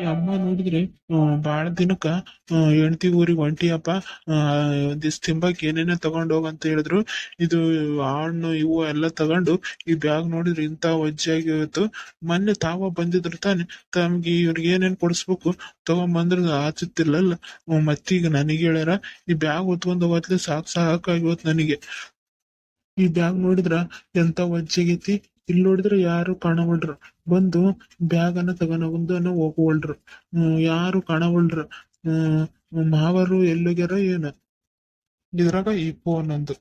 ಈ ಅಮ್ಮ ನೋಡಿದ್ರೆ ಬಾಳ ದಿನಕ್ಕ ಹೆಂಡತಿ ಊರಿಗೆ ಹೊಂಟಿಯಪ್ಪ. ದಿಸ್ ತಿಂಬಕ್ ಏನೇನೋ ತಗೊಂಡ್ ಹೋಗ ಅಂತ ಹೇಳಿದ್ರು. ಇದು ಹಣ್ಣು, ಇವು ಎಲ್ಲ ತಗೊಂಡು ಈ ಬ್ಯಾಗ್ ನೋಡಿದ್ರೆ ಇಂತ ವಜ್ಜಾಗಿ ಇವತ್ತು ಮೊನ್ನೆ ತಾವ ಬಂದಿದ್ರು ತಾನೆ. ತಮ್ಗೆ ಇವ್ರಿಗೆ ಏನೇನ್ ಕೊಡಿಸ್ಬೇಕು ತಗೊಂಡ್ ಬಂದ್ರ ಆಚುತ್ತಿರ್ಲಲ್ಲ ಮತ್ತೀಗ ನನಗೆ ಹೇಳ್ಯಾರ, ಈ ಬ್ಯಾಗ್ ಹೊತ್ಕೊಂಡ್ ಹೋಗತ್ಲೆ ಸಾಕ್ ಸಾಕಾಗಿ ಇವತ್ತು ನನಗೆ. ಈ ಬ್ಯಾಗ್ ನೋಡಿದ್ರ ಎಂತ ವಜ್ಜಾಗೈತಿ. ಇಲ್ಲಿ ನೋಡಿದ್ರೆ ಯಾರು ಕಾಣವಲ್ರು. ಬಂದು ಬ್ಯಾಗ್ ಅನ್ನ ತಗೊಂಡ್ ಹೋಗವಲ್ರು. ಯಾರು ಕಾಣವಲ್ರು. ಮಾವರು ಎಲ್ಲಿಗ್ಯಾರ ಏನು. ಇದ್ರಾಗ ಈ ಫೋನ್ ಅಂದು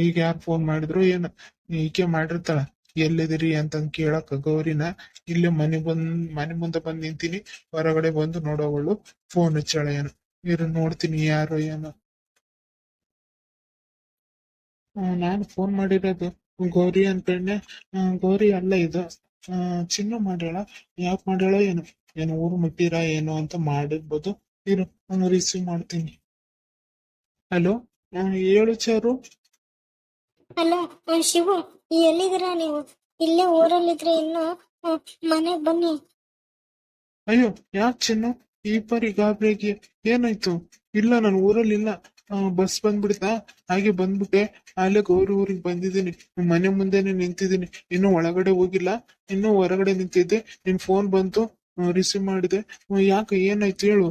ಈಗ ಯಾರು ಫೋನ್ ಮಾಡಿದ್ರು ಏನು. ಈಕೆ ಮಾಡಿರ್ತಾಳ. ಎಲ್ಲಿದಿರಿ ಅಂತಂದ್ ಕೇಳಕ್ ಗೌರಿನ. ಇಲ್ಲೇ ಮನೆ ಬಂದ್, ಮನೆ ಮುಂದೆ ಬಂದ್ ನಿಂತೀನಿ. ಹೊರಗಡೆ ಬಂದು ನೋಡೋವಳು ಫೋನ್ ಹಚ್ಚಾಳ ಏನು. ಇವ್ರು ನೋಡ್ತೀನಿ ಯಾರು ಏನು. ನಾನು ಫೋನ್ ಮಾಡಿರೋದು. ಗೌರಿ ಅನ್ಕೊಂಡೆ ಗೌರಿ ಅಲ್ಲ ಇದು. ಚಿನ್ನ ಮಾಡ್ಯಾಳ. ಯಾಕೆ ಮಾಡ್ಯಾಳ ಏನು? ಏನು ಊರು ಮುಟ್ಟಿರ ಏನು ಅಂತ ಮಾಡಿರ್ಬೋದು. ಇರು ನಾನು ರಿಸೀವ್ ಮಾಡ್ತೀನಿ. ಹಲೋ ಹೇಳು ಚಾರು. ಹಲೋ ಶಿವು. ಎಲ್ಲಿದ್ದೀರಾ ನೀವು? ಇಲ್ಲೇ ಊರಲ್ಲಿದ್ರೆ ಇನ್ನು ಮನೆಗೆ ಬನ್ನಿ. ಅಯ್ಯೋ ಯಾಕೆ ಚಿನ್ನು? ಈ ಪರಿ ಗಾಬರಿಗೆ ಏನಾಯ್ತು? ಇಲ್ಲ ನಾನು ಊರಲ್ಲಿ ಇಲ್ಲ ಬಸ್ ಬಂದ್ಬಿಡ್ತಾ? ಹಾಗೆ ಬಂದ್ಬಿಟ್ಟೆ. ಅಲ್ಲೇ ಗೌರಿ ಊರಿಗೆ ಬಂದಿದ್ದೀನಿ. ಮನೆ ಮುಂದೆನೆ ನಿಂತಿದ್ದೀನಿ. ಇನ್ನು ಒಳಗಡೆ ಹೋಗಿಲ್ಲ. ಇನ್ನು ಹೊರಗಡೆ ನಿಂತಿದ್ದೆ. ನಿನ್ ಫೋನ್ ಬಂತು ರಿಸೀವ್ ಮಾಡಿದೆ. ಯಾಕೆ ಏನಾಯ್ತು ಹೇಳು.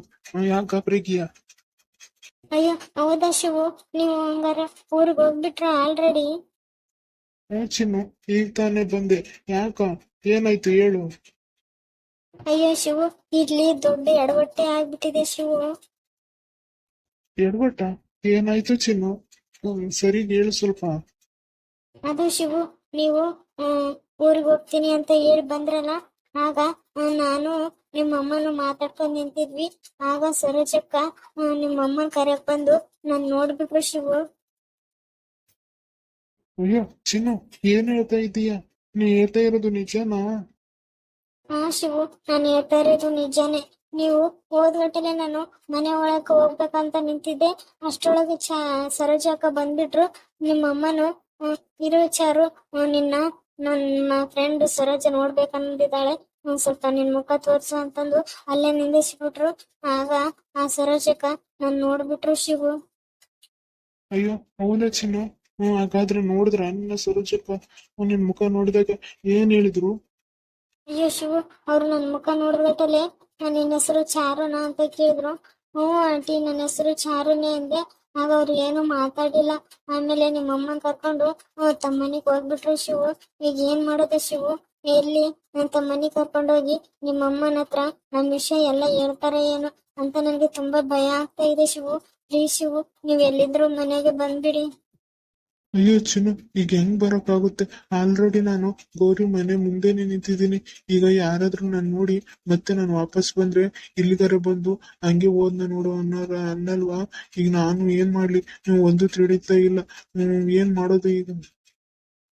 ಯಾಕೆ ಗಾಬರಿಗಿಯಾ ಅಯ್ಯೋ ಹೌದಾ ಶಿವು? ನೀವು ಹಂಗಾರ ಊರಿಗೆ ಹೋಗ್ಬಿಟ್ರ ಆಲ್ರೆಡಿ ಹ್ಞೂ ಚಿನ್ನು ಈಗ ತಾನೇ ಬಂದೆ. ಯಾಕ? ಏನಾಯ್ತು ಹೇಳು. ಅಯ್ಯೋ ಶಿವು ಇಲ್ಲಿ ದೊಡ್ಡ ಎಡವಟ್ಟೆ ಆಗ್ಬಿಟ್ಟಿದೆ ಶಿವು. ಎಡವಟ್ಟ? ಏನಾಯ್ತು ಚಿನ್ನು? ಹ್ಮ್, ಸರಿ ಹೇಳು ಸ್ವಲ್ಪ. ಅದು ಶಿವು ನೀವು ಊರಿಗೆ ಹೋಗ್ತೀನಿ ಅಂತ ಹೇಳಿ ಬಂದ್ರಲ್ಲ ಆಗ ನಾನು ನಿಮ್ಮ ಅಮ್ಮನ ಮಾತಾಡ್ಕೊಂಡ್ ನಿಂತಿದ್ವಿ. ಆಗ ಸರೋಜಕ್ಕ ನಿಮ್ಮ ಅಮ್ಮನ ಕರೆಯಕ್ ಬಂದು ನಾನ್ ನೋಡ್ಬಿಟ್ರು ಶಿವು. ಅಯ್ಯೋ ಚಿನ್ನು ಏನ್ ಹೇಳ್ತಾ ಇದೀಯ ನೀ ಹೇಳ್ತಾ ಇರೋದು ನಿಜನಾ? ಹಾ ಶಿವು ನಾನು ಹೇಳ್ತಾ ಇರೋದು ನಿಜಾನೇ. ನೀವು ಹೋದ್ ಗಂಟೆಲೆ ನಾನು ಮನೆ ಒಳಗ್ ಹೋಗ್ಬೇಕಂತ ನಿಂತಿದ್ದೆ. ಅಷ್ಟೊಳಗೆ ಚ ಸರೋಜ ಅಕ್ಕ ಬಂದ್ಬಿಟ್ರು. ನಿಮ್ಮ ಅಮ್ಮನು ಇರು ಚಾರು ನಿನ್ನ ನನ್ನ ಫ್ರೆಂಡ್ ಸರೋಜ ನೋಡ್ಬೇಕಂದಿದ್ದಾಳೆ. ಒಂದ್ ಸ್ವಲ್ಪ ನಿನ್ ಮುಖ ತೋರ್ಸು ಅಂತಂದು ಅಲ್ಲೇ ನಿಂದಿಸ್ಬಿಟ್ರು. ಆಗ ಆ ಸರೋಜಕ್ಕ ನಾನ್ ನೋಡ್ಬಿಟ್ರು ಶಿವು. ಅಯ್ಯೋ ಹೌದಾ ಚಿನ್ನು? ಹ್ಮ್ ಹಾಗಾದ್ರೆ ನೋಡಿದ್ರ ನಿನ್ನ ಅವ್ನ್ ನಿನ್ ಮುಖ ನೋಡಿದಾಗ ಏನ್ ಹೇಳಿದ್ರು? ಅಯ್ಯೋ ಶಿವು ಅವ್ರು ನನ್ ಮುಖ ನೋಡ್ಬಿಟ್ಟಲೆ ನಿನ್ನ ಹೆಸರು ಚಾರುನಾ ಅಂತ ಕೇಳಿದ್ರು. ಹ್ಞೂ ಆಂಟಿ ನನ್ನ ಹೆಸರು ಚಾರುನೇ ಅಂದೆ. ಆಗ ಅವ್ರು ಏನು ಮಾತಾಡಿಲ್ಲ. ಆಮೇಲೆ ನಿಮ್ಮ ಅಮ್ಮನ್ ಕರ್ಕೊಂಡು ಹ್ಮ್, ತಮ್ಮ ಮನೆಗ್ ಹೋಗ್ಬಿಟ್ರು ಶಿವು. ಈಗ ಏನ್ ಮಾಡೋದ ಶಿವು? ಎಲ್ಲಿ? ನನ್ ತಮ್ಮ ಹೋಗಿ ಕರ್ಕೊಂಡೋಗಿ ನಿಮ್ಮ ಅಮ್ಮನ ಹತ್ರ ನನ್ನ ವಿಷಯ ಎಲ್ಲ ಹೇಳ್ತಾರೆ ಏನು ಅಂತ ನನಗೆ ತುಂಬಾ ಭಯ ಆಗ್ತಾ ಇದೆ ಶಿವು. ಪ್ಲೀಸ್ ಶಿವು ನೀವ್ ಎಲ್ಲಿದ್ರು ಮನೆಗೆ ಬಂದ್ಬಿಡಿ. ಅಯ್ಯೋ, ಚಿನ್ನು, ಈಗ ಹೆಂಗ್ ಬರೋಕ್ಕಾಗುತ್ತೆ ಆಲ್ರೆಡಿ ನಾನು ಗೌರಿ ಮನೆ ಮುಂದೆನೆ ನಿಂತಿದ್ದೀನಿ. ಈಗ ಯಾರಾದ್ರೂ ನಾನು ನೋಡಿ ಮತ್ತೆ ನಾನು ವಾಪಸ್ ಬಂದ್ರೆ ಇಲ್ಲಿಗಾರ ಬಂದು ಹಂಗೆ ಹೋದ್ನ ನೋಡು ಅನ್ನೋರ ಅನ್ನಲ್ವಾ? ಈಗ ನಾನು ಏನ್ ಮಾಡ್ಲಿ? ನೀವು ಒಂದು ತಿಳಿತಾ ಇಲ್ಲ. ಏನ್ ಮಾಡೋದು ಈಗ?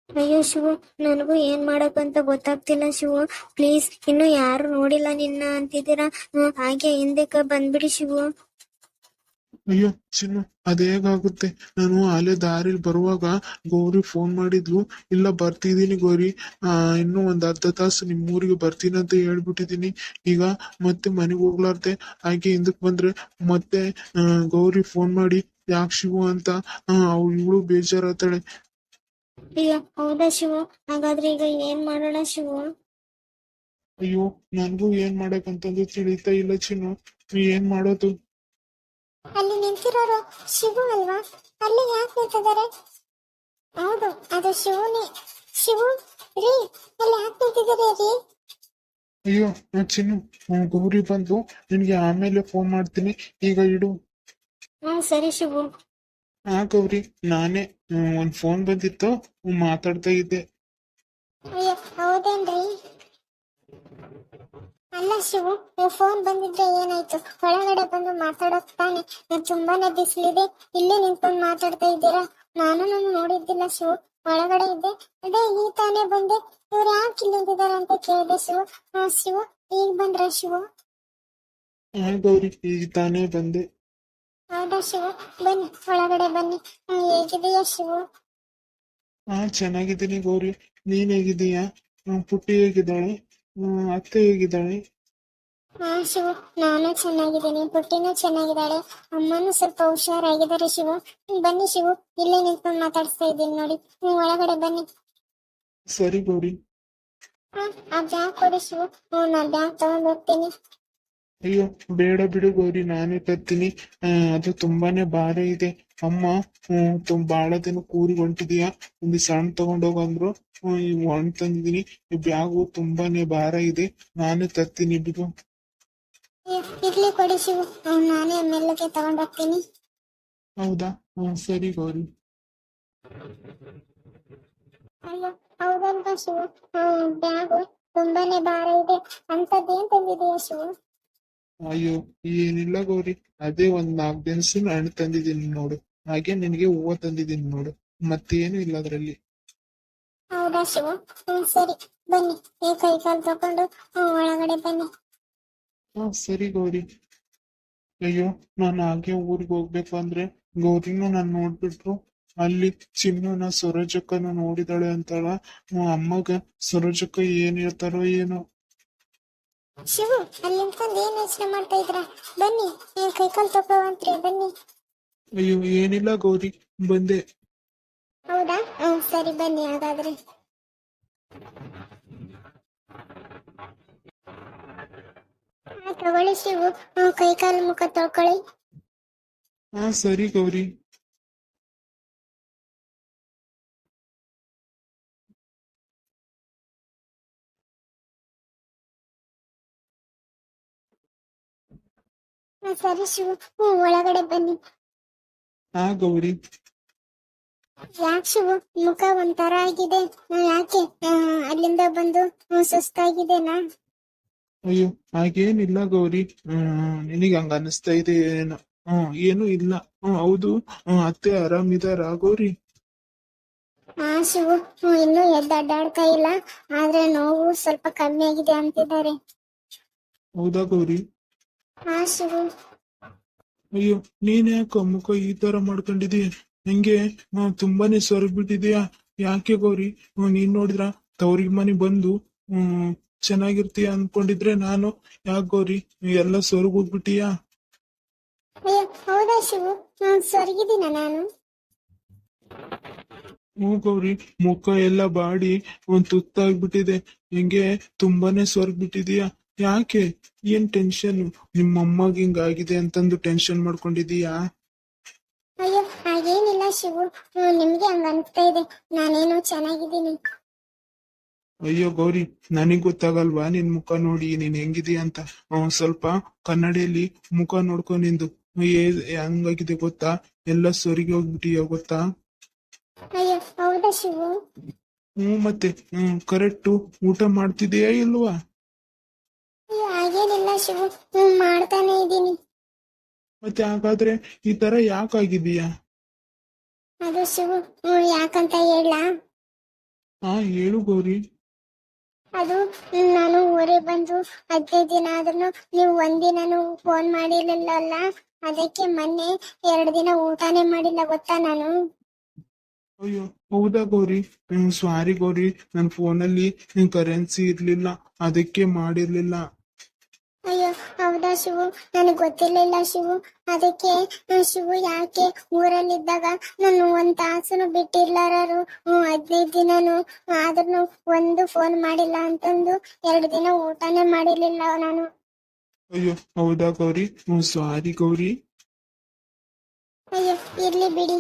ಅಯ್ಯೋ, ಶಿವು, ನನಗೂ ಏನ್ ಮಾಡಕ್ಕಂತ ಗೊತ್ತಾಗ್ತಿಲ್ಲ ಶಿವು. ಪ್ಲೀಸ್, ಇನ್ನು ಯಾರು ನೋಡಿಲ್ಲ ನಿನ್ನ ಅಂತಿದ್ದೀರಾ? ಹಾಗೆ ಹಿಂದಕ್ಕೆ ಬಂದ್ಬಿಡಿ ಶಿವು. ಅಯ್ಯೋ ಚಿನ್ನು ಅದ್ ಹೇಗಾಗುತ್ತೆ? ನಾನು ಅಲ್ಲೇ ದಾರಿಲಿ ಬರುವಾಗ ಗೌರಿ ಫೋನ್ ಮಾಡಿದ್ಲು. ಇಲ್ಲ ಬರ್ತಿದೀನಿ ಗೌರಿ. ಆ ಇನ್ನು ಒಂದ್ ಅರ್ಧ ತಾಸು ನಿಮ್ಮ ಊರಿಗೆ ಬರ್ತೀನಿ ಅಂತ ಹೇಳ್ಬಿಟ್ಟಿದೀನಿ ಈಗ ಮತ್ತೆ ಮನೆಗೆ ಹೋಗ್ಲಾರ್ದೆ. ಹಾಗೆ ಹಿಂದಕ್ ಬಂದ್ರೆ ಮತ್ತೆ ಆ, ಗೌರಿ ಫೋನ್ ಮಾಡಿ ಯಾಕೆ ಶಿವು ಅಂತ? ಅವ್ಳು ಇವಳು ಬೇಜಾರಾಗ್ತಾಳೆ. ಅಯ್ಯೋ ಹೌದಾ ಶಿವು? ಹಾಗಾದ್ರೆ ಈಗ ಏನ್ ಮಾಡೋಣ ಶಿವು? ಅಯ್ಯೋ ನನ್ಗೂ ಏನ್ ತಿಳಿತಾ ಇಲ್ಲ ಚಿನ್ನು. ಏನ್ ಮಾಡೋದು? ಅಲ್ಲಿ ನಿಂತಿರೋರು ಶಿವು ಅಲ್ವಾ? ಅಲ್ಲಿ ಯಾಕೆ ನಿಂತಿದ್ದಾರೆ? ಹೌದು ಅದು ಶಿವನೇ. ಶಿವು ರೀ ಅಲ್ಲಿ ಯಾಕೆ ನಿಂತಿದ್ದಾರೆ ರೀ? ಅಯ್ಯೋ ಚಿನ್ನು ಗೌರಿ ಬಂದು ನಿನ್ಗೆ ಆಮೇಲೆ ಫೋನ್ ಮಾಡ್ತೀನಿ. ಈಗ ಇಡು. ಹ್ಮ್ ಸರಿ ಶಿವು. ಹಾ ಗೌರಿ ನಾನೇ ಒಂದ್ ಫೋನ್ ಬಂದಿತ್ತು ಮಾತಾಡ್ತಾ ಇದ್ದೆ. ಅಯ್ಯೋ ಹೌದೇನ್ರಿ? ಅಲ್ಲ ಶಿವು ನೀವು ಫೋನ್ ಬಂದಿದ್ರೆ ಏನಾಯ್ತು? ಒಳಗಡೆ ಬಂದು ಮಾತಾಡೋಕ್ ತಾನೆ. ನಾನು ತುಂಬಾನೇ ಬಿಸಿಲಿದೆ. ಇಲ್ಲೇ ನಿಂತ್ಕೊಂಡು ಮಾತಾಡ್ತಾ ಇದ್ದೀರಾ? ನಾನು ನಾನು ನೋಡಿದ್ದಿಲ್ಲ ಶಿವು. ಒಳಗಡೆ ಇದ್ದೆ. ಅದೇ ಈ ತಾನೇ ಬಂದೆ. ಇವ್ರು ಯಾಕೆ ಇಲ್ಲಿದ್ದಾರೆ ಅಂತ ಕೇಳಿದೆ ಶಿವು. ಹಾ ಶಿವು ಈಗ ಬಂದ್ರ ಶಿವು? ಗೌರಿ? ಈಗ ತಾನೇ ಬಂದೆ. ಹೌದಾ ಶಿವು? ಬನ್ನಿ ಒಳಗಡೆ ಬನ್ನಿ. ಹೇಗಿದೆಯಾ ಶಿವು? ಹಾ ಚೆನ್ನಾಗಿದ್ದೀನಿ ಗೌರಿ. ನೀನ್ ಹೇಗಿದೀಯಾ ಪುಟ್ಟಿ ಹೇಗಿದ್ದಾಳೆ? ಅತ್ತೆ ಹೇಗಿದ್ದಾಳೆ? ಹಾ ಶಿವು. ನಾನು ಚೆನ್ನಾಗಿದ್ದೀನಿ. ಪುಟ್ಟಿನೂ ಚೆನ್ನಾಗಿದ್ದಾಳೆ. ಅಮ್ಮನೂ ಸ್ವಲ್ಪ ಹುಷಾರಾಗಿದ್ದಾರೆ ಶಿವ. ಬನ್ನಿ ಶಿವು. ಇಲ್ಲೇ ನಿಂತ್ಕೊಂಡು ಮಾತಾಡಿಸ್ತಾ ಇದ್ದೀನಿ ನೋಡಿ. ನೀವು ಒಳಗಡೆ ಬನ್ನಿ. ಸರಿ ಗೌರಿ. ಹಾ ಆ ಬ್ಯಾಗ್ ಕೊಡಿ ಶಿವು. ಹ್ಞೂ ನಾನು ಬ್ಯಾಗ್ ತಗೊಂಡು ಹೋಗ್ತೀನಿ. ಅಯ್ಯೋ ಬೇಡ ಬಿಡು ಗೌರಿ. ನಾನೇ ತರ್ತೀನಿ. ಆ, ಅದು ತುಂಬಾನೇ ಭಾರ ಇದೆ. ಅಮ್ಮ ಹ್ಮ್ ಬಾಳ ದಿನ ಕೂರಿಗೆ ಹೊಂಟಿದೀಯಾ? ಒಂದು ಸಣ್ಣ ತಗೊಂಡೋಗ ಅಂದ್ರು. ಹ್ಮ್, ಈ ಹಣ್ಣು ತಂದಿದೀನಿ ಈ ಬ್ಯಾಗು ತುಂಬಾನೇ ಭಾರ ಇದೆ. ನಾನೇ ತರ್ತೀನಿ ಬಿಡು. ಅಯ್ಯೋ, ಇರ್ಲಿ ಕೊಡಿ ಶಿವು. ನಾನೇ ಮೆಲ್ಲಗೆ ತಗೊಂಡೋಗ್ತೀನಿ. ಹೌದಾ? ಹ್ಮ್ ಸರಿ ಗೌರಿ. ಅಯ್ಯೋ ಹೌದಲ್ವಾ ಶಿವು? ಹ್ಮ್ ಬ್ಯಾಗು ತುಂಬಾನೇ ಭಾರ ಇದೆ. ಅಂತದ್ದೇನ್ ತಂದಿದೀಯ ಶಿವು? ಅಯ್ಯೋ ಏನಿಲ್ಲ ಗೌರಿ. ಅದೇ ಒಂದ್ ನಾಲ್ಕು ದಿನಸಿನ ಹಣ್ಣು ತಂದಿದ್ದೀನಿ ನೋಡು. ಹಾಗೆ ನಿನಗೆ ಹೂವ ತಂದಿದ್ದೀನಿ ನೋಡು. ಮತ್ತೇನು ಇಲ್ಲ ಅದರಲ್ಲಿ. ಹೌದಾ ಶಿವ? ಹ್ಮ್ ಸರಿ. ಬನ್ನಿ. ಈ ಕೈ ಕಾಲು ತಕೊಂಡು ಒಳಗಡೆ ಬನ್ನಿ. ಹಾ ಸರಿ ಗೌರಿ. ಅಯ್ಯೋ ನಾನು ಹಾಗೆ ಊರಿಗೆ ಹೋಗ್ಬೇಕು ಅಂದ್ರೆ ಗೌರಿನೂ ನಾನು ನೋಡ್ಬಿಟ್ರು. ಅಲ್ಲಿ ಚಿನ್ನನ ಸರೋಜಕ್ಕನ ನೋಡಿದಾಳೆ ಅಂತಾಳ. ಅಮ್ಮಗ ಸರೋಜಕ್ಕ ಏನ್ ಹೇಳ್ತಾರೋ ಏನೋ. ಶಿವ ಅಲ್ಲಿ ನಿಂತ್ಕೊಂಡು ಏನ್ ಯೋಚನೆ ಮಾಡ್ತಾ ಇದ್ರ ಬನ್ನಿ ಈ ಕೈ ಕಾಲು ತಗೋವಂತ್ರಿ ಬನ್ನಿ. ಅಯ್ಯೋ ಏನಿಲ್ಲ ಗೌರಿ ಬಂದೆ. ಹೌದಾ? ಹ್ಮ್ ಸರಿ ಬನ್ನಿ ಹಾಗಾದ್ರೆ. ಹಾ, ತಗೊಳ್ಳಿ ಶಿವು. ಹ್ಮ್, ಕೈ ಕಾಲು ಮುಖ ತೊಳ್ಕೊಳ್ಳಿ. ಹಾ ಸರಿ ಗೌರಿ. ಹಾ, ಸರಿ ಶಿವು. ಹ್ಮ್ ಒಳಗಡೆ ಬನ್ನಿ. ಹಾ ಗೌರಿ ಯಾಕೆ ಶಿವು ಮುಖ ಒಂಥರ ಆಗಿದೆ. ಯಾಕೆ ಅಲ್ಲಿಂದ ಬಂದು ಸುಸ್ತಾಗಿದೆ ಸುಸ್ತಾಗಿದೆನಾ ಅಯ್ಯೋ ಹಾಗೇನಿಲ್ಲ ಗೌರಿ. ಹ್ಮ್ ನಿನಗೆ ಹಂಗ ಅನಿಸ್ತಾ ಇದೆ ಏನೋ. ಹ್ಮ್ ಏನು ಇಲ್ಲ. ಹ್ಮ್ ಹೌದು. ಹ್ಮ್ ಅತ್ತೆ ಆರಾಮಿದಾರ ಗೌರಿ? ಹಾ ಶಿವು ಇನ್ನು ಇನ್ನೂ ಎದ್ದು ಅಡ್ಡಾಡ್ತಾ ಇಲ್ಲ. ಆದ್ರೆ ನೋವು ಸ್ವಲ್ಪ ಕಮ್ಮಿ ಆಗಿದೆ ಅಂತಿದ್ದಾರೆ. ಹೌದಾ ಗೌರಿ? ಹಾ ಶಿವು ಅಯ್ಯೋ ನೀನ್ ಯಾಕ ಮುಖ ಈ ತರ ಮಾಡ್ಕೊಂಡಿದೀಯ ಹೆಂಗೆ ತುಂಬಾನೇ ಸೊರಗ್ ಬಿಟ್ಟಿದೀಯಾ ಯಾಕೆ ಗೌರಿ? ನೀನ್ ನೋಡಿದ್ರ ತವ್ರಿಗೆ ಮನೆ ಬಂದು ಹ್ಮ್ ಚೆನ್ನಾಗಿರ್ತೀಯ ಅನ್ಕೊಂಡಿದ್ರೆ ನಾನು. ಯಾಕೆ ಗೌರಿ? ಎಲ್ಲ ಸೊರಗ್ ಹೋಗ್ಬಿಟ್ಟಿಯಾ ಹೌದಾ ಶಿವು? ಹ್ಮ್ ಸೊರಗಿದ್ದೀನ ನಾನು? ಹ್ಞೂ ಗೌರಿ ಮುಖ ಎಲ್ಲ ಬಾಡಿ ಒಂದ್ ತುತ್ತಾಗ್ಬಿಟ್ಟಿದೆ. ಹಿಂಗೆ? ತುಂಬಾನೇ ಸೊರಗ್ ಬಿಟ್ಟಿದೀಯಾ ಯಾಕೆ? ಏನ್ ಟೆನ್ಷನ್ ನಿಮ್ಮ ಅಮ್ಮಗ್ ಹಿಂಗಾಗಿದೆ ಅಂತಂದು ಟೆನ್ಷನ್ ಮಾಡ್ಕೊಂಡಿದೀಯಾ? ಅಯ್ಯೋ ಹಾಗೇನಿಲ್ಲ ಶಿವು. ನಿಮ್ಗೆ ಹಂಗ ಅನ್ಸ್ತಾ ಇದೆ. ನಾನೇನೋ ಚೆನ್ನಾಗಿದ್ದೀನಿ. ಅಯ್ಯೋ ಗೌರಿ ನನಗ್ ಗೊತ್ತಾಗಲ್ವಾ? ನಿನ್ ಮುಖ ನೋಡಿ ನೀನ್ ಹೆಂಗಿದೀಯ ಅಂತ. ಅವ್ನ್ ಸ್ವಲ್ಪ ಕನ್ನಡಿಯಲ್ಲಿ ಮುಖ ನೋಡ್ಕೊ ನಿಂದು. ಏ- ಹಂಗಾಗಿದೆ ಗೊತ್ತಾ? ಎಲ್ಲ ಸೊರಿಗೆ ಹೋಗ್ಬಿಟ್ಟಿಯ ಗೊತ್ತಾ? ಅಯ್ಯೋ ಹೌದಾ ಶಿವು? ಹ್ಮ್ ಮತ್ತೆ ಹ್ಮ್ ಕರೆಕ್ಟ್ ಊಟ ಮಾಡ್ತಿದೀಯಾ ಇಲ್ವಾ? ಹಾಗೇನಿಲ್ಲ ಶಿವು ಹ್ಮ್ ಮಾಡ್ತಾನೆ ಇದ್ದೀನಿ. ಮತ್ತೆ ಹಾಗಾದ್ರೆ ಈ ತರ ಯಾಕಾಗಿದೀಯಾ ಅದು ಶಿವು ಹ್ಮ್ ಯಾಕಂತ ಹೇಳ. ಹಾ ಹೇಳು ಗೌರಿ. ಅದು ಹ್ಮ್, ನಾನು ಊರಿಗೆ ಬಂದು ಹದಿನೈದು ದಿನ ಆದ್ರೂ ನೀವು ಒಂದಿನನು ಫೋನ್ ಮಾಡಿರ್ಲಿಲ್ಲಲ್ಲ ಅದಕ್ಕೆ ಮೊನ್ನೆ ಎರಡು ದಿನ ಊಟನೇ ಮಾಡಿಲ್ಲ ಗೊತ್ತಾ ನಾನು? ಅಯ್ಯೋ ಹೌದಾ ಗೌರಿ? ಸಾರಿ ಗೌರಿ. ನನ್ ಫೋನಲ್ಲಿ ಕರೆನ್ಸಿ ಇರ್ಲಿಲ್ಲ ಅದಕ್ಕೆ ಮಾಡಿರ್ಲಿಲ್ಲ. ಅಯ್ಯೋ ಹೌದಾ ಶಿವು? ನನಗೆ ಗೊತ್ತಿರ್ಲಿಲ್ಲ ಶಿವು. ಅದಕ್ಕೆ ಶಿವು ಯಾಕೆ ಊರಲ್ಲಿದ್ದಾಗ ನಾನು ಒಂದ್ ತಾಸನು ಬಿಟ್ಟಿರ್ಲಾರು ಹದಿನೈದು ದಿನನು ಆದ್ರೂ ಒಂದು ಫೋನ್ ಮಾಡಿಲ್ಲ ಅಂತಂದು ಎರಡು ದಿನ ಊಟನೇ ಮಾಡಿರ್ಲಿಲ್ಲ ನಾನು. ಅಯ್ಯೋ ಹೌದಾ ಗೌರಿ? ಸಾರಿ ಗೌರಿ. ಅಯ್ಯೋ ಇರ್ಲಿ ಬಿಡಿ.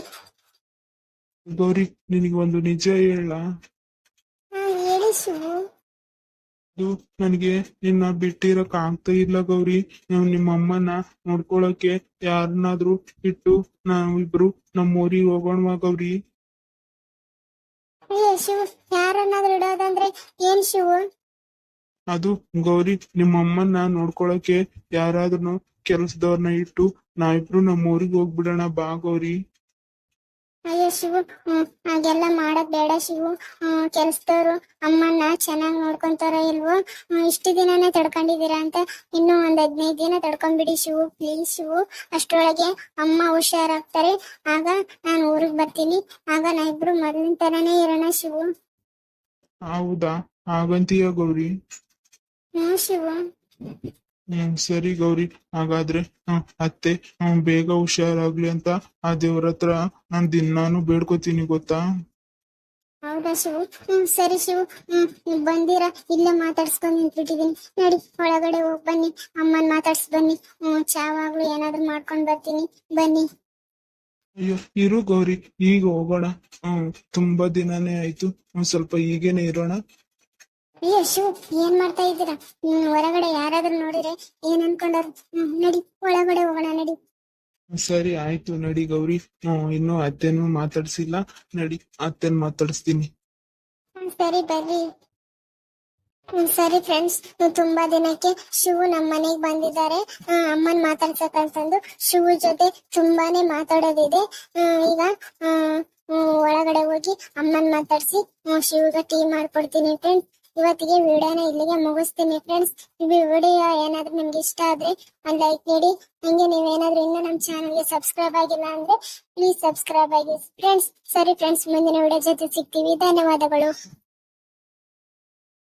ಗೌರಿ ನಿನಗೆ ಒಂದು ನಿಜ ಹೇಳ. ಹೇಳಿ ಶಿವು. ಅದು ನನಗೆ ನಿನ್ನ ಬಿಟ್ಟಿರಕ್ ಆಗ್ತಾ ಇಲ್ಲ ಗೌರಿ. ನೀವು ನಿಮ್ಮ ಅಮ್ಮನ ನೋಡ್ಕೊಳಕ್ಕೆ ಯಾರನ್ನಾದ್ರೂ ಇಟ್ಟು ನಾವಿಬ್ರು ನಮ್ಮ ಊರಿಗೆ ಹೋಗೋಣವಾ ಗೌರಿ. ಅಯ್ಯೋ ಶಿವು ಯಾರನ್ನಾದ್ರೂ ಇಡೋದಂದ್ರೆ ಏನ್ ಶಿವು? ಅದು ಗೌರಿ ನಿಮ್ಮ ಅಮ್ಮನ್ನ ನೋಡ್ಕೊಳಕ್ಕೆ ಯಾರಾದ್ರೂ ಕೆಲ್ಸದವ್ರನ್ನ ಇಟ್ಟು ನಾವಿಬ್ರು ನಮ್ಮ ಊರಿಗೆ ಹೋಗ್ಬಿಡೋಣ ಬಾ ಗೌರಿ. ಅಯ್ಯೋ ಶಿವು ಹಾಗೆಲ್ಲ ಮಾಡಕ್ ಬೇಡ ಶಿವು. ಕೆಲ್ಸದವ್ರು ಅಮ್ಮನ್ನ ಚೆನ್ನಾಗಿ ನೋಡ್ಕೊಂತಾರ ಇಲ್ವೋ? ಇಷ್ಟು ದಿನನೇ ತಡ್ಕೊಂಡಿದ್ದೀರಾ ಅಂತ ಇನ್ನೂ ಒಂದ್ ಹದಿನೈದು ದಿನ ತಡ್ಕೊಂಡ್ಬಿಡಿ ಶಿವು ಪ್ಲೀಸ್ ಶಿವು. ಅಷ್ಟರೊಳಗೆ ಅಮ್ಮ ಹುಷಾರಾಗ್ತಾರೆ. ಆಗ ನಾನು ಊರಿಗೆ ಬರ್ತೀನಿ. ಆಗ ನಾ ಇಬ್ರು ಮೊದಲಿನ ತರಾನೇ ಇರೋಣ ಶಿವು. ಹೌದಾ? ಹಾಗಂತೀಯ ಗೌರಿ? ಹ್ಮ್ ಶಿವು. ಹ್ಮ್ ಸರಿ ಗೌರಿ. ಹಾಗಾದ್ರೆ ಹ್ಮ್ ಅತ್ತೆ ಹ್ಮ್ ಬೇಗ ಹುಷಾರಾಗ್ಲಿ ಅಂತ ಆ ದೇವ್ರ ಹತ್ರ ನಾನ್ ದಿನಾನು ಬೇಡ್ಕೋತೀನಿ ಗೊತ್ತಾ? ಹೌದಾ ಶಿವು? ಹ್ಮ್ ಸರಿ ಶಿವು. ಹ್ಮ್ ನೀವ್ ಬಂದಿರಾ ಇಲ್ಲೇ ಮಾತಾಡ್ಸ್ಕೊಂಡ್ ನಿಂತ್ಬಿಟ್ಟಿದೀನಿ. ನಡಿ ಒಳಗಡೆ ಹೋಗ್ ಬನ್ನಿ. ಅಮ್ಮನ್ ಮಾತಾಡ್ಸ್ ಬನ್ನಿ. ಹ್ಮ್ ಚಾವಾಗ್ಲು ಏನಾದ್ರು ಮಾಡ್ಕೊಂಡ್ ಬರ್ತೀನಿ. ಬನ್ನಿ. ಅಯ್ಯೋ ಇರು ಗೌರಿ. ಈಗ ಹೋಗೋಣ. ಹ್ಮ್ ತುಂಬಾ ದಿನಾನೇ ಆಯ್ತು. ಒಂದ್ ಸ್ವಲ್ಪ ಈಗೇನೆ ಇರೋಣ. ಶಿವು ಏನ್ ಮಾಡ್ತಾ ಇದ್ದೀರಾ? ಹೊರಗಡೆ ಯಾರಾದ್ರೂ ನೋಡಿದ್ರೆ ಏನ್ ಅನ್ಕೊಂಡವ್ರು? ಹ್ಮ್ ನಡಿ ಒಳಗಡೆ ಹೋಗೋಣ ನಡಿ. ಸರಿ ಆಯ್ತು ನಡಿ ಗೌರಿ. ಇನ್ನು ಅತ್ತೆನೂ ಮಾತಾಡ್ಸಿಲ್ಲ. ನಡಿ ಅತ್ತೆನ್ ಮಾತಾಡಿಸ್ತೀನಿ. ಸರಿ ಬರ್ರಿ. ಸರಿ ಫ್ರೆಂಡ್ಸ್ ತುಂಬಾ ದಿನಕ್ಕೆ ಶಿವು ನಮ್ಮ ಮನೆಗೆ ಬಂದಿದ್ದಾರೆ. ಅಮ್ಮನ್ ಮಾತಾಡ್ಸಕ್ಕಂತಂದು ಶಿವು ಜೊತೆ ತುಂಬಾನೇ ಮಾತಾಡೋದಿದೆ. ಈಗ ಒಳಗಡೆ ಹೋಗಿ ಅಮ್ಮನ್ ಮಾತಾಡ್ಸಿ ಶಿವುಗೆ ಟೀ ಮಾಡ್ಕೊಡ್ತೀನಿ ಫ್ರೆಂಡ್ಸ್ ಇವತ್ತಿಗೆ ವಿಡಿಯೋನ ಇಲ್ಲಿಗೆ ಮುಗಿಸ್ತೀನಿ. ಫ್ರೆಂಡ್ಸ್ ವಿಡಿಯೋ ಏನಾದ್ರೂ ನಿಮ್ಗೆ ಇಷ್ಟ ಆದ್ರೆ ಒಂದ್ ಲೈಕ್ ನೀಡಿ ಹಂಗೆ ನೀವೇನಾದ್ರೂ ಇನ್ನೂ ನಮ್ಮ ಚಾನಲ್ಗೆ ಸಬ್ಸ್ಕ್ರೈಬ್ ಆಗಿಲ್ಲ ಅಂದ್ರೆ ಪ್ಲೀಸ್ ಸಬ್ಸ್ಕ್ರೈಬ್ ಆಗಿ. ಫ್ರೆಂಡ್ಸ್ ಸರಿ ಫ್ರೆಂಡ್ಸ್ ಮುಂದಿನ ವಿಡಿಯೋ ಜೊತೆ ಸಿಗ್ತೀವಿ. ಧನ್ಯವಾದಗಳು.